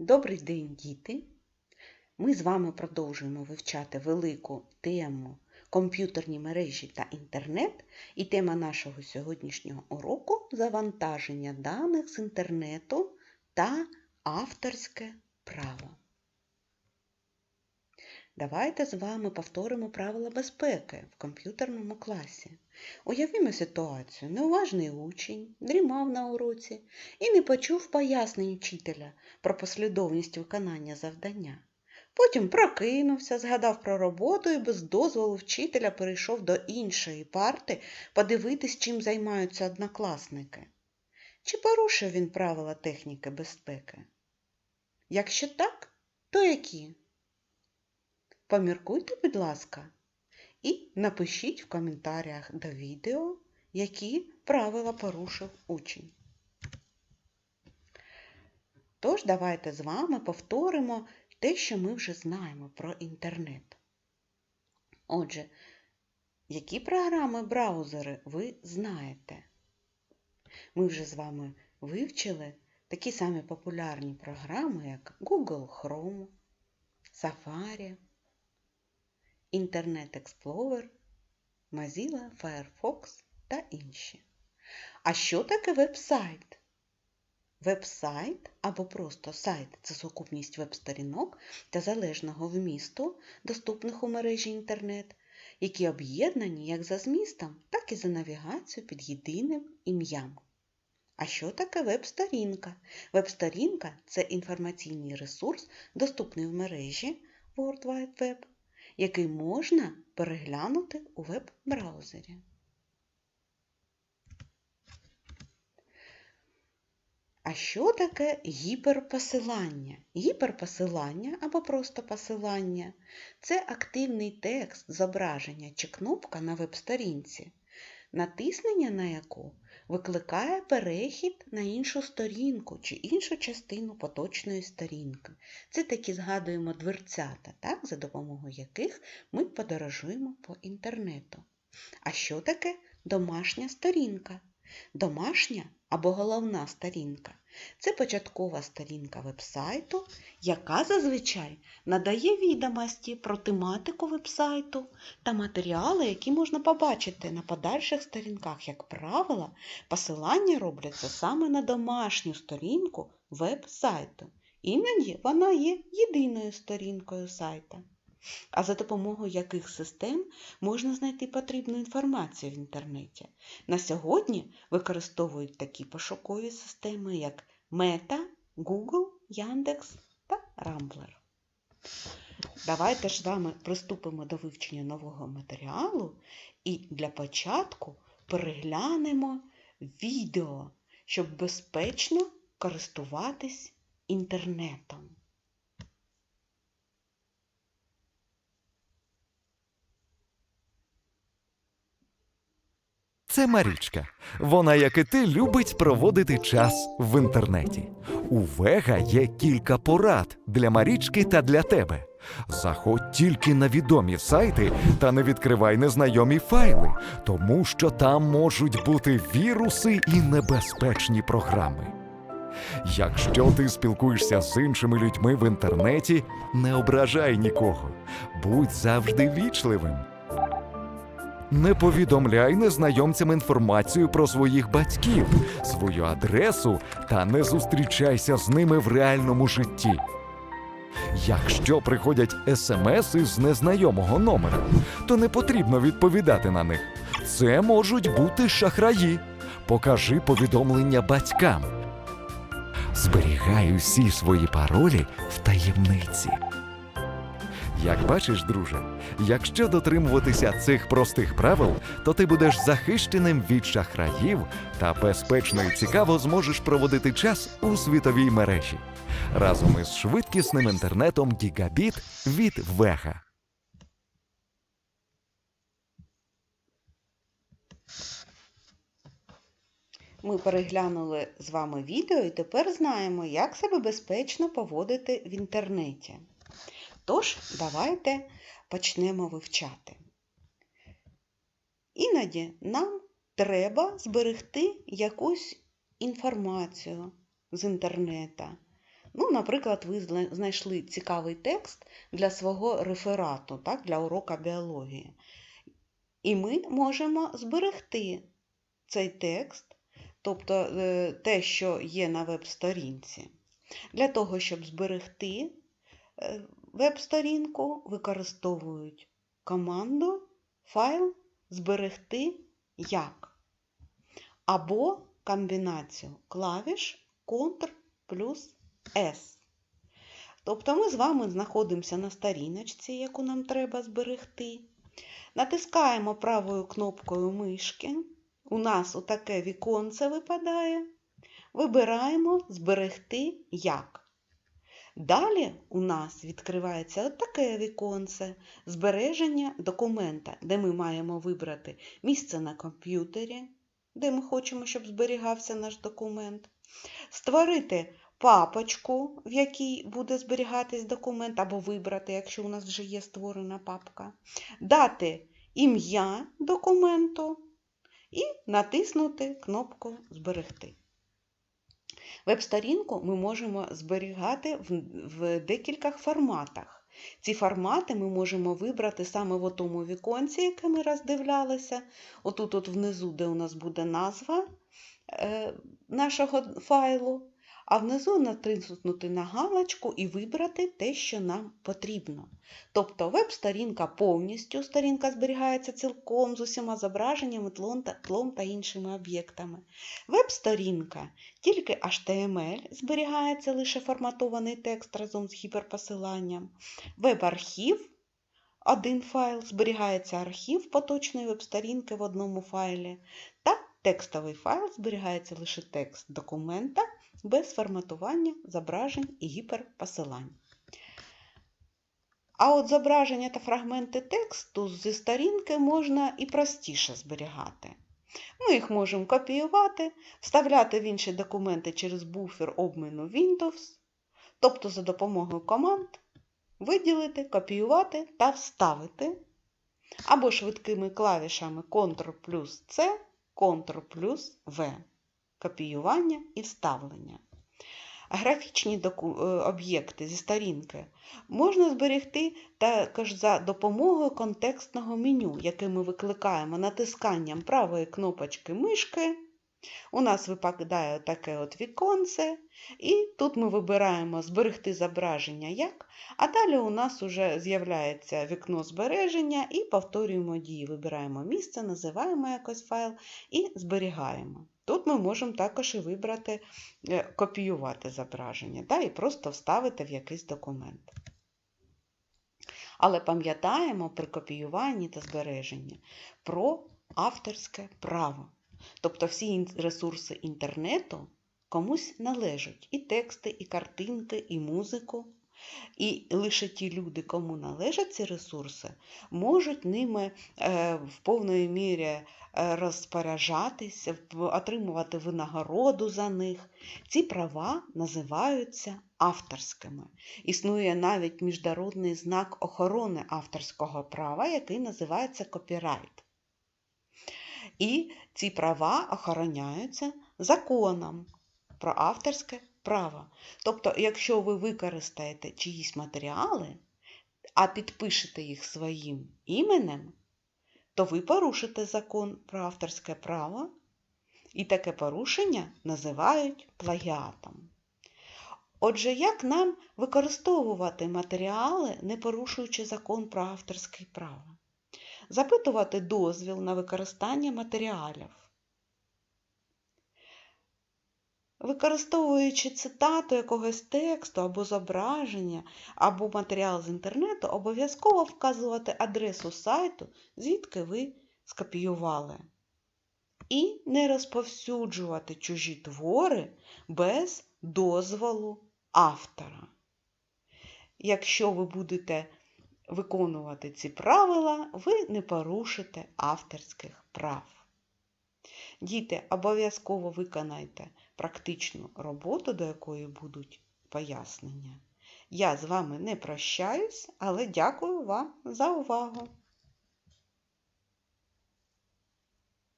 Добрий день, діти! Ми з вами продовжуємо вивчати велику тему комп'ютерні мережі та інтернет. І тема нашого сьогоднішнього уроку завантаження даних з інтернету та авторське право. Давайте з вами повторимо правила безпеки в комп'ютерному класі. Уявімо ситуацію. Неуважний учень дрімав на уроці і не почув пояснень учителя про послідовність виконання завдання. Потім прокинувся, згадав про роботу і без дозволу вчителя перейшов до іншої парти подивитись, чим займаються однокласники. Чи порушив він правила техніки безпеки? Якщо так, то які? Поміркуйте, будь ласка, і напишіть в коментарях до відео, які правила порушив учень. Тож, давайте з вами повторимо те, що ми вже знаємо про інтернет. Отже, які програми браузери ви знаєте? Ми вже з вами вивчили такі самі популярні програми, як Google Chrome, Safari, Internet Explorer, Mozilla Firefox та інші. А що таке веб-сайт? Веб-сайт або просто сайт це сукупність веб-сторінок та залежного вмісту, доступних у мережі інтернет, які об'єднані як за змістом, так і за навігацією під єдиним ім'ям. А що таке веб-сторінка? Веб-сторінка це інформаційний ресурс, доступний в мережі World Wide Web, який можна переглянути у веб-браузері. А що таке гіперпосилання? Гіперпосилання або просто посилання це активний текст, зображення чи кнопка на веб-сторінці, натиснення на яку викликає перехід на іншу сторінку чи іншу частину поточної сторінки. Це такі згадуємо дверцята, так, за допомогою яких ми подорожуємо по інтернету. А що таке домашня сторінка? Домашня або головна сторінка це початкова сторінка вебсайту, яка зазвичай надає відомості про тематику вебсайту та матеріали, які можна побачити на подальших сторінках. Як правило, посилання робляться саме на домашню сторінку веб-сайту. Іноді вона є єдиною сторінкою сайта. А за допомогою яких систем можна знайти потрібну інформацію в інтернеті. На сьогодні використовують такі пошукові системи, як Meta, Google, Яндекс та Rambler. Давайте ж з вами приступимо до вивчення нового матеріалу і для початку переглянемо відео, щоб безпечно користуватись інтернетом. Це Марічка. Вона, як і ти, любить проводити час в інтернеті. У Вега є кілька порад для Марічки та для тебе. Заходь тільки на відомі сайти та не відкривай незнайомі файли, тому що там можуть бути віруси і небезпечні програми. Якщо ти спілкуєшся з іншими людьми в інтернеті, не ображай нікого, будь завжди вічливим. Не повідомляй незнайомцям інформацію про своїх батьків, свою адресу та не зустрічайся з ними в реальному житті. Якщо приходять смс із незнайомого номера, то не потрібно відповідати на них. Це можуть бути шахраї. Покажи повідомлення батькам. Зберігай усі свої паролі в таємниці. Як бачиш, друже, якщо дотримуватися цих простих правил, то ти будеш захищеним від шахраїв та безпечно і цікаво зможеш проводити час у світовій мережі разом із швидкісним інтернетом Гігабіт від Вега. Ми переглянули з вами відео і тепер знаємо, як себе безпечно поводити в інтернеті. Тож, давайте почнемо вивчати. Іноді нам треба зберегти якусь інформацію з інтернета. Ну, наприклад, ви знайшли цікавий текст для свого реферату, так, для урока біології. І ми можемо зберегти цей текст, тобто е, те, що є на веб-сторінці. Для того, щоб зберегти веб-сторінку, використовують команду файл зберегти як або комбінацію клавіш Ctrl плюс S. Тобто ми з вами знаходимося на сторіночці, яку нам треба зберегти. Натискаємо правою кнопкою мишки. У нас отаке віконце випадає. Вибираємо Зберегти як. Далі у нас відкривається отаке віконце збереження документа, де ми маємо вибрати місце на комп'ютері, де ми хочемо, щоб зберігався наш документ, створити папочку, в якій буде зберігатись документ, або вибрати, якщо у нас вже є створена папка, дати ім'я документу і натиснути кнопку Зберегти. Веб-сторінку ми можемо зберігати в, декількох форматах. Ці формати ми можемо вибрати саме в тому віконці, яке ми роздивлялися. Отут от внизу, де у нас буде назва е, нашого файлу, а внизу натиснути на галочку і вибрати те, що нам потрібно. Тобто веб-сторінка повністю, сторінка зберігається цілком з усіма зображеннями, тлом та, іншими об'єктами. Веб-сторінка тільки HTML зберігається лише форматований текст разом з гіперпосиланням. Веб-архів один файл, зберігається архів поточної веб-сторінки в одному файлі, та текстовий файл зберігається лише текст документа без форматування, зображень і гіперпосилань. А от зображення та фрагменти тексту зі сторінки можна і простіше зберігати. Ми їх можемо копіювати, вставляти в інші документи через буфер обміну Windows, тобто за допомогою команд виділити, копіювати та вставити, або швидкими клавішами Ctrl плюс C, Ctrl плюс V, копіювання і вставлення. Графічні е, об'єкти зі сторінки можна зберегти також за допомогою контекстного меню, яке ми викликаємо натисканням правої кнопочки мишки. У нас випадає таке от віконце, і тут ми вибираємо зберегти зображення як, а далі у нас вже з'являється вікно збереження і повторюємо дії. Вибираємо місце, називаємо якось файл і зберігаємо. Тут ми можемо також і вибрати е, копіювати зображення да, і просто вставити в якийсь документ. Але пам'ятаємо при копіюванні та збереженні про авторське право. Тобто всі ресурси інтернету комусь належать і тексти, і картинки, і музику. І лише ті люди, кому належать ці ресурси, можуть ними е, в повної мірі е, розпоряджатися, отримувати винагороду за них. Ці права називаються авторськими. Існує навіть міжнародний знак охорони авторського права, який називається копірайт. І ці права охороняються законом про авторське право. Тобто, якщо ви використаєте чиїсь матеріали, а підпишете їх своїм іменем, то ви порушите закон про авторське право, і таке порушення називають плагіатом. Отже, як нам використовувати матеріали, не порушуючи закон про авторське право? Запитувати дозвіл на використання матеріалів. Використовуючи цитату якогось тексту або зображення, або матеріал з інтернету, обов'язково вказувати адресу сайту, звідки ви скопіювали. І не розповсюджувати чужі твори без дозволу автора. Якщо ви будете виконувати ці правила, ви не порушите авторських прав. Діти, обов'язково виконайте практичну роботу, до якої будуть пояснення. Я з вами не прощаюсь, але дякую вам за увагу!